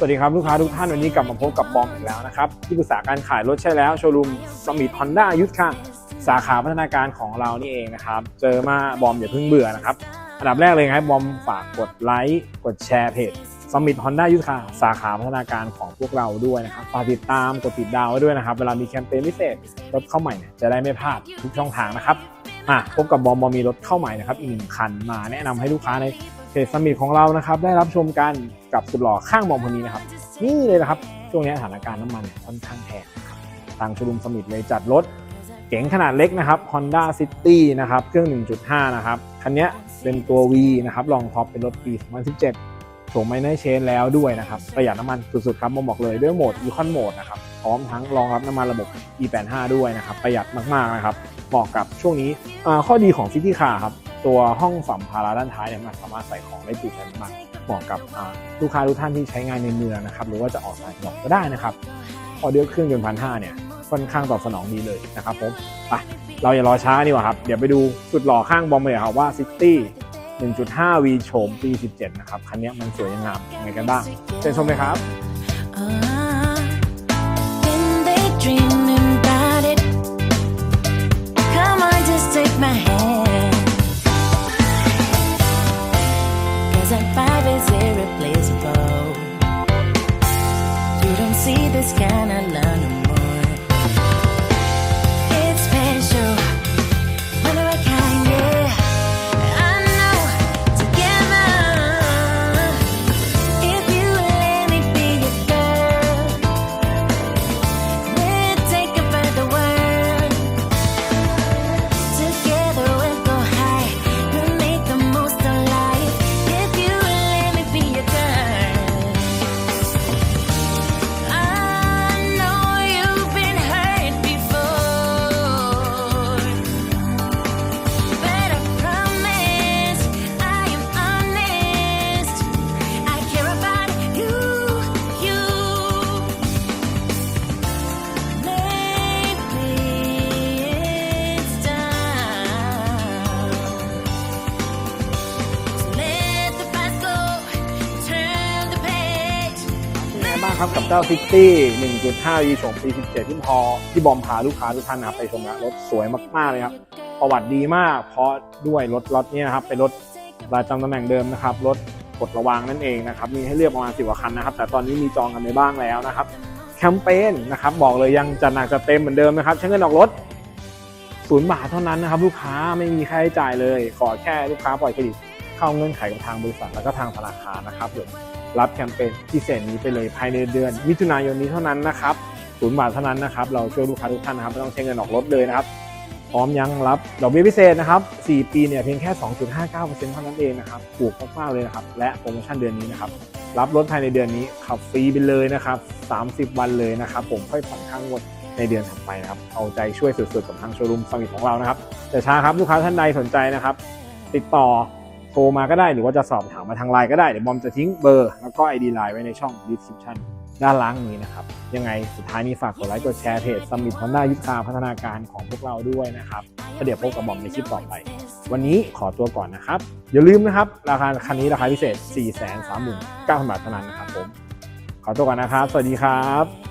สวัสดีครับลูกค้าทุกท่านวันนี้กลับมาพบกับบอมอีกแล้วนะครับที่ปรึกษาการขายรถใช่แล้วโชว์รูมสมิธฮอนด้ายุทธค่ะสาขาพัฒนาการของเรานี่เองนะครับ เจอมาบอมอย่าเพิ่งเบื่อนะครับอันดับแรกเลยครับบอมฝากกดไลค์กดแชร์เพจสมิธฮอนด้ายุทธค่ะสาขาพัฒนาการของพวกเราด้วยนะครับฝากติดตามกดติดดาวไว้ด้วยนะครับ เวลามีแคมเปญพิเศษรถเข้าใหม่เนี่ยจะได้ไม่พลาดทุกช่องทางนะครับอะพบกับบอมบอมมีรถเข้าใหม่นะครับอีกหนึ่งคันมาแนะนำให้ลูกค้าใน เพจสมิธของเรานะครับ ได้รับชมกันกับสุดหล่อข้างบอมคนนี้นะครับ นี่เลยนะครับ ช่วงนี้สถานการณ์น้ำมันค่อนข้างแพงครับทางชลุมสมิธเลยจัดรถเก๋งขนาดเล็กนะครับ Honda City นะครับ เครื่อง 1.5 นะครับ คันนี้เป็นตัว V นะครับรองท็อปเป็นรถปี 2017โฉมไม่ได้เชนแล้วด้วยนะครับ ประหยัดน้ำมันสุดๆครับผมบอกเลยด้วยโหมด Econ Mode นะครับ พร้อมทั้งรองรับน้ำมันระบบ E85 ด้วยนะครับ ประหยัดมากๆนะครับ เหมาะกับช่วงนี้ข้อดีของ City Car ครับ ตัวห้องสัมภาระด้านท้ายเนี่ยมันสามารถใส่ของได้จุใจมากเหมาะกับลูกค้าทุกท่านที่ใช้งานในเมืองนะครับ หรือว่าจะออกต่างจังหวัดก็ได้นะครับพอเดือเครื่องยนต์พันห้าเนี่ยค่อนข้างตอบสนองดีเลยนะครับผมไปเราอย่ารอช้าดีกว่าครับ เดี๋ยวไปดูสุดหล่อข้างบอมเลยครับว่า City 1.5 V โฉมปี 17 นะครับ คันนี้มันสวยงามยังไงกันบ้างเชิญชมเลยครับ Uh, บ้างครับกับเจ้าซิตี้1.5 V โฉมปี17ที่พอที่บอมพาลูกค้าทุกท่านนะครับไปชมนะรถสวยมากๆเลยครับ ประวัติดีมาก เพราะด้วยรถรถนี้นะครับเป็นรถประจำตำแหน่งเดิมนะครับ รถกดระวางนั่นเองนะครับมีให้เลือกประมาณ10กว่าคันนะครับ แต่ตอนนี้มีจองกันไปบ้างแล้วนะครับ แคมเปญนะครับบอกเลยยังจัดหนักจัดเต็มเหมือนเดิมนะครับใช้เงินออกรถศูนย์บาทเท่านั้นนะครับ ลูกค้าไม่มีค่าใช้จ่ายเลยขอแค่ลูกค้าปล่อยเครดิต เข้าเงื่อนไขกับทางบริษัทแล้วก็ทางธนาคารนะครับผมรับแคมเปญพิเศษนี้ไปเลยภายในเดือน มิถุนายนนี้เท่านั้นนะครับศูนย์บาทเท่านั้นนะครับเราช่วยลูกค้าทุกท่านนะครับไม่ต้องใช้เงินออกรถเลยนะครับพร้อมยังรับดอกเบี้ยพิเศษนะครับ 4 ปีเนี่ยเพียงแค่ 2.59%เท่านั้นเองนะครับถูกมากๆเลยนะครับ และโปรโมชั่นเดือนนี้นะครับ รับรถภายในเดือนนี้ขับฟรีไปเลยนะครับ 30 วันเลยนะครับ ผมค่อยผ่อนข้างงวดในเดือนถัดไปนะครับ เอาใจช่วยสุดๆกับทางโชว์รูมสมิธของเรานะครับแต่ช้าครับลูกค้าท่านใดสนใจนะครับ ติดต่อ โทรมาก็ได้หรือว่าจะสอบถามมาทางไลน์ก็ได้เดี๋ยวบอมจะทิ้งเบอร์แล้วก็ ID ไลน์ไว้ในช่อง description ด้านล่างนี้นะครับ ยังไงสุดท้ายนี้ฝากกดไลค์กดแชร์เพจสมิธฮอนด้ายุทธาพัฒนาการของพวกเราด้วยนะครับแล้วเดี๋ยวพบกับบอมในคลิปต่อไป วันนี้ขอตัวก่อนนะครับ อย่าลืมนะครับ ราคาคันนี้ราคาพิเศษ 4 3 9 0 0 0บาทเท่านั้นนะครับผมขอตัวก่อนนะครับ สวัสดีครับ